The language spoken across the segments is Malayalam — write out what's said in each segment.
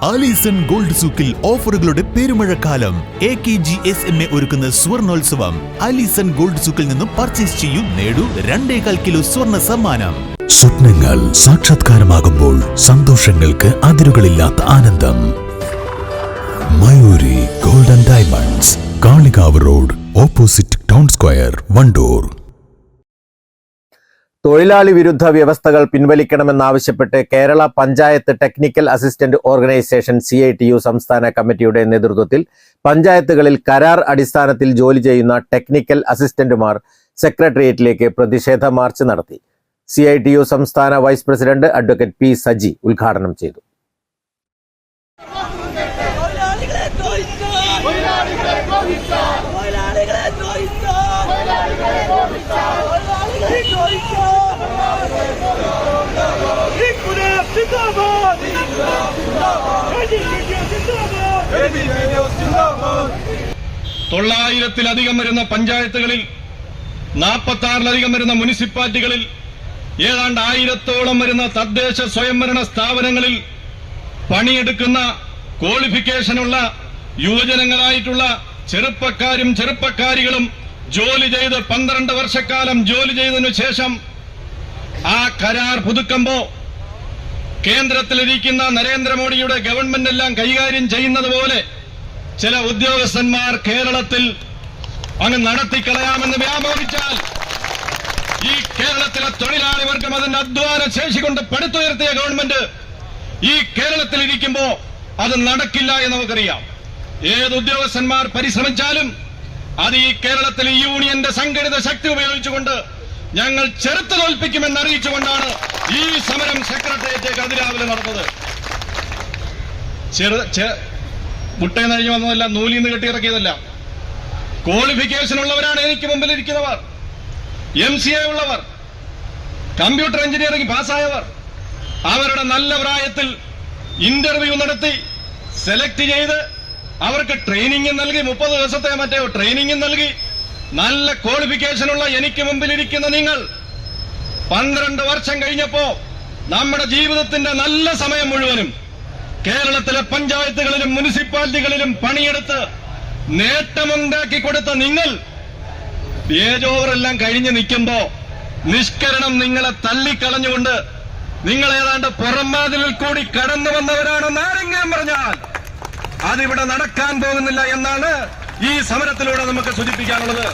ആലീസൺ ഗോൾഡ് സൂക്കിൽ ഓഫറുകളുടെ പെരുമഴക്കാലം. A K G S M A ഒരുക്കുന്ന സ്വർണോത്സവം. ആലീസൺ ഗോൾഡ് സൂക്കിൽ നിന്നും പർച്ചേസ് ചെയ്യൂ നേടൂ രണ്ടേകാൽ കിലോ സ്വർണ സമ്മാനം. സ്വപ്നങ്ങൾ സാക്ഷാത്കാരമാകുമ്പോൾ സന്തോഷങ്ങൾക്ക് അതിരുകളില്ലാത്ത ആനന്ദം. Mayuri golden diamonds Kalikavu road opposite town square Wandoor. തൊഴിലാളി വിരുദ്ധ വ്യവസ്ഥകൾ പിൻവലിക്കണമെന്നാവശ്യപ്പെട്ട് Kerala panchayat technical assistant organisation C I T U സംസ്ഥാന കമ്മിറ്റിയുടെ നേതൃത്വത്തിൽ പഞ്ചായത്തുകളിൽ കരാർ അടിസ്ഥാനത്തിൽ ജോലി ചെയ്യുന്ന ടെക്നിക്കൽ അസിസ്റ്റന്റുമാർ സെക്രട്ടേറിയറ്റിലേക്ക് പ്രതിഷേധ മാർച്ച് നടത്തി. സി ഐ ടി യു സംസ്ഥാന vice president advocate P Saji ഉദ്ഘാടനം ചെയ്തു. തൊള്ളായിരത്തിലധികം വരുന്ന പഞ്ചായത്തുകളിൽ നാൽപ്പത്തി ആറിലധികം വരുന്ന മുനിസിപ്പാലിറ്റികളിൽ ഏതാണ്ട് ആയിരത്തോളം വരുന്ന തദ്ദേശ സ്വയംഭരണ സ്ഥാപനങ്ങളിൽ പണിയെടുക്കുന്ന ക്വാളിഫിക്കേഷനുള്ള യുവജനങ്ങളായിട്ടുള്ള ചെറുപ്പക്കാരും ചെറുപ്പക്കാരികളും ജോലി ചെയ്ത് പന്ത്രണ്ട് വർഷക്കാലം ജോലി ചെയ്തതിനു ശേഷം ആ കരാർ പുതുക്കുമ്പോ കേന്ദ്രത്തിലിരിക്കുന്ന നരേന്ദ്രമോദിയുടെ ഗവൺമെന്റ് എല്ലാം കൈകാര്യം ചെയ്യുന്നത് പോലെ ചില ഉദ്യോഗസ്ഥന്മാർ കേരളത്തിൽ അങ്ങ് നടത്തിക്കളയാമെന്ന് വ്യാമോഹിച്ചാൽ ഈ കേരളത്തിലെ തൊഴിലാളി വർഗം അതിന്റെ അധ്വാന ശേഷി കൊണ്ട് പടുത്തുയർത്തിയ ഗവൺമെന്റ് ഈ കേരളത്തിൽ ഇരിക്കുമ്പോ അത് നടക്കില്ല എന്ന് നമുക്കറിയാം. ഏത് ഉദ്യോഗസ്ഥന്മാർ പരിശ്രമിച്ചാലും അത് ഈ കേരളത്തിൽ യൂണിയന്റെ സംഘടിത ശക്തി ഉപയോഗിച്ചുകൊണ്ട് ഞങ്ങൾ ചെറുത്ത് തോൽപ്പിക്കുമെന്ന് അറിയിച്ചുകൊണ്ടാണ് ഈ സമരം സെക്രട്ടേറിയറ്റേക്ക് അതിരാവിലെ നടന്നത്. ചെറു മുട്ടയിൽ നിന്ന് കഴിഞ്ഞ് വന്നതല്ല നൂലിൽ നിന്ന് കെട്ടിയിറക്കിയതല്ല ക്വാളിഫിക്കേഷൻ ഉള്ളവരാണ് എനിക്ക് മുമ്പിൽ ഇരിക്കുന്നവർ എം സി എ ഉള്ളവർ കമ്പ്യൂട്ടർ എഞ്ചിനീയറിംഗ് പാസ്സായവർ അവരുടെ നല്ല പ്രായത്തിൽ ഇന്റർവ്യൂ നടത്തി സെലക്ട് ചെയ്ത് അവർക്ക് ട്രെയിനിങ് നൽകി മുപ്പത് ദിവസത്തെ മറ്റേ ട്രെയിനിങ് നൽകി നല്ല ക്വാളിഫിക്കേഷനുള്ള എനിക്ക് മുമ്പിലിരിക്കുന്ന നിങ്ങൾ പന്ത്രണ്ട് വർഷം കഴിഞ്ഞപ്പോ നമ്മുടെ ജീവിതത്തിന്റെ നല്ല സമയം മുഴുവനും കേരളത്തിലെ പഞ്ചായത്തുകളിലും മുനിസിപ്പാലിറ്റികളിലും പണിയെടുത്ത് നേട്ടമുണ്ടാക്കി കൊടുത്ത നിങ്ങൾ ഏജ് ഓവറെല്ലാം കഴിഞ്ഞ് നിൽക്കുമ്പോ നിഷ്കരണം നിങ്ങളെ തള്ളിക്കളഞ്ഞുകൊണ്ട് നിങ്ങൾ ഏതാണ്ട് പുറംവാതിലിൽ കൂടി കടന്നു വന്നവരാണെന്ന് ആരെങ്കിലും പറഞ്ഞാൽ അതിവിടെ നടക്കാൻ പോകുന്നില്ല എന്നാണ് ഈ സമരത്തിലൂടെ നമുക്ക് സൂചിപ്പിക്കാനുള്ളത്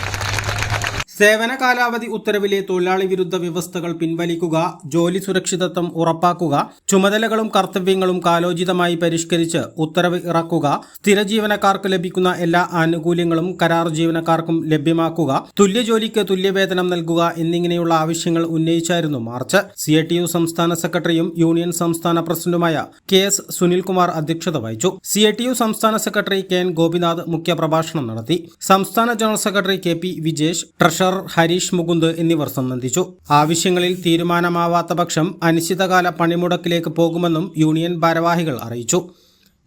സേവന കാലാവധി ഉത്തരവിലെ തൊഴിലാളി വിരുദ്ധ വ്യവസ്ഥകൾ പിൻവലിക്കുക ജോലി സുരക്ഷിതത്വം ഉറപ്പാക്കുക ചുമതലകളും കർത്തവ്യങ്ങളും കാലോചിതമായി പരിഷ്കരിച്ച് ഉത്തരവ് ഇറക്കുക സ്ഥിര ജീവനക്കാർക്ക് ലഭിക്കുന്ന എല്ലാ ആനുകൂല്യങ്ങളും കരാർ ജീവനക്കാർക്കും ലഭ്യമാക്കുക തുല്യ ജോലിക്ക് തുല്യവേതനം നൽകുക എന്നിങ്ങനെയുള്ള ആവശ്യങ്ങൾ ഉന്നയിച്ചായിരുന്നു മാർച്ച്. സി ടി യു സംസ്ഥാന സെക്രട്ടറിയും യൂണിയൻ സംസ്ഥാന പ്രസിഡന്റുമായ കെ എസ് സുനിൽകുമാർ അധ്യക്ഷത വഹിച്ചു. സി ടി യു സംസ്ഥാന സെക്രട്ടറി കെ എൻ ഗോപിനാഥ് മുഖ്യപ്രഭാഷണം നടത്തി. സംസ്ഥാന general secretary K P Vijesh treasurer Harish Mukund എന്നിവർ സംബന്ധിച്ചു. ആവശ്യങ്ങളിൽ തീരുമാനമാവാത്ത പക്ഷം അനിശ്ചിതകാല പണിമുടക്കിലേക്ക് പോകുമെന്നും യൂണിയൻ ഭാരവാഹികൾ അറിയിച്ചു.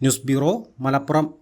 News bureau Malappuram.